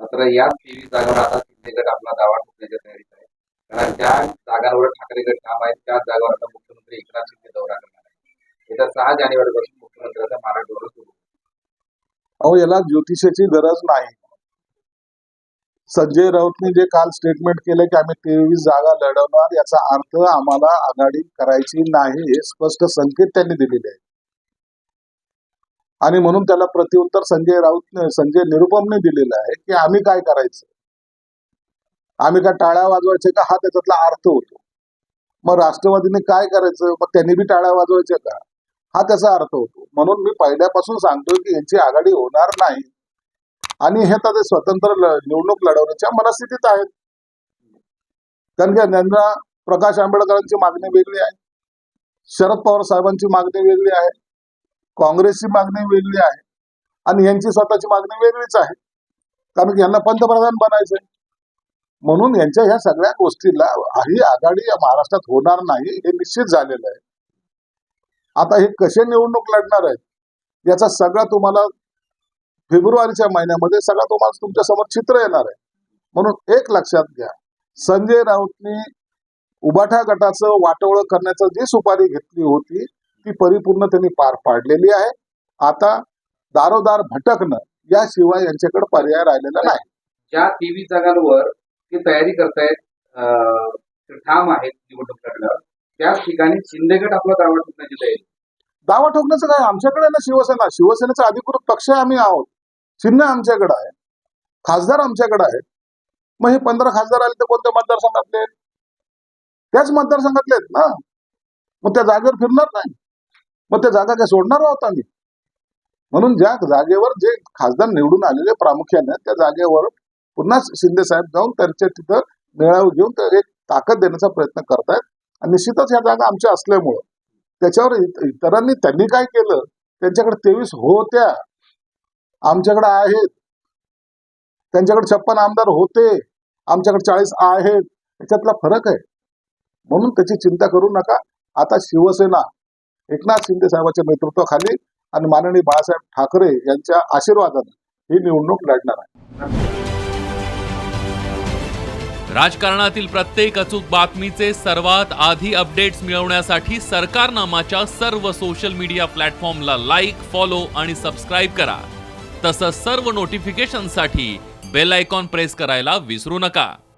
मात्र याच तेवीस जागांवर आता शिंदे गट आपला दावा ठोकण्याच्या तयारीत आहे. कारण ज्या जागांवर ठाकरे गट ठाम आहे त्याच जागांवर आता मुख्यमंत्री एकनाथ शिंदे दौरा करणार आहे येत्या सहा जानेवारीपासून मुख्यमंत्र्यांचा महाराष्ट्र दौरा सुरू अहो याला ज्योतिषाची गरज नाही. संजय राऊतने जे काल स्टेटमेंट केलं की आम्ही तेवीस जागा लढवणार याचा अर्थ आम्हाला आघाडी करायची नाही हे स्पष्ट संकेत त्यांनी दिलेले आहेत. आणि म्हणून त्याला प्रत्युत्तर संजय राऊतने संजय निरुपमने दिलेलं आहे की आम्ही काय करायचं? आम्ही काय टाळ्या वाजवायचे का? हा त्याच्यातला अर्थ होतो. मग राष्ट्रवादीने काय करायचं? मग त्यांनी बी टाळ्या वाजवायच्या का? हा त्याचा अर्थ होतो. म्हणून मी पहिल्यापासून सांगतोय की यांची आघाडी होणार नाही. आणि हे आता ते स्वतंत्र निवडणूक लढवण्याच्या मनस्थितीत आहेत. कारण की त्यांना प्रकाश आंबेडकरांची मागणी वेगळी आहे. शरद पवार साहेबांची मागणी वेगळी आहे. काँग्रेसची मागणी वेगळी आहे आणि यांची स्वतःची मागणी वेगळीच आहे. कारण की यांना पंतप्रधान बनायचंय. म्हणून यांच्या ह्या सगळ्या गोष्टीला ही आघाडी महाराष्ट्रात होणार नाही हे निश्चित झालेलं आहे. आता हे कसे निवडणूक लढणार आहेत याचा सगळा तुम्हाला फेब्रुवारीच्या महिन्यामध्ये सगळा तुम्हाला तुमच्यासमोर चित्र येणार आहे. म्हणून एक लक्षात घ्या संजय राऊतनी उबाठा गटाचं वाटोळं करण्याचं जी सुपारी घेतली होती ती परिपूर्ण त्यांनी पार पाडलेली आहे. आता दारोदार भटकणं याशिवाय यांच्याकडे पर्याय राहिलेला नाही. ज्या तेवीस जागांवर ते तयारी करतायत ठाम आहेत निवडणूक त्याच ठिकाणी शिंदे गट आपला दावा ठोकण्याची तयारी दावा ठोकण्याचं काय? आमच्याकडे ना शिवसेना. शिवसेनेचा अधिकृत पक्ष आम्ही आहोत. चिन्ह आमच्याकडे आहे. खासदार आमच्याकडे आहेत. मग हे पंधरा खासदार आले तर कोणत्या मतदारसंघातले? आहेत? त्याच मतदारसंघातले आहेत ना. मग त्या जागेवर फिरणार नाही. मग त्या जागा काय सोडणार आहोत आम्ही? म्हणून ज्या जागेवर जे खासदार निवडून आलेले प्रामुख्याने त्या जागेवर पुन्हा शिंदे साहेब जाऊन त्यांच्या तिथं मेळावे घेऊन एक ताकद देण्याचा प्रयत्न करतायत. आणि निश्चितच ह्या जागा आमच्या असल्यामुळं त्याच्यावर इतरांनी त्यांनी काय केलं? त्यांच्याकडे तेवीस होत्या. आमच्याकडे आहेत. त्यांच्याकडे छप्पन आमदार होते. आमच्याकडे चाळीस आहेत. याच्यातला फरक आहे. म्हणून त्याची चिंता करू नका. आता शिवसेना एकनाथ शिंदे साहेबांच्या नेतृत्वाखाली आणि माननीय बाळासाहेब ठाकरे यांच्या आशीर्वादाने ही निवडणूक लढणार आहे. राजकारणातील प्रत्येक अचूक बातमीचे सर्वात आधी अपडेट्स मिळवण्यासाठी सरकारनामाच्या सर्व सोशल मीडिया प्लॅटफॉर्मला लाईक फॉलो आणि सबस्क्राईब करा. तसंच सर्व नोटिफिकेशनसाठी बेल आयकॉन प्रेस करायला विसरू नका.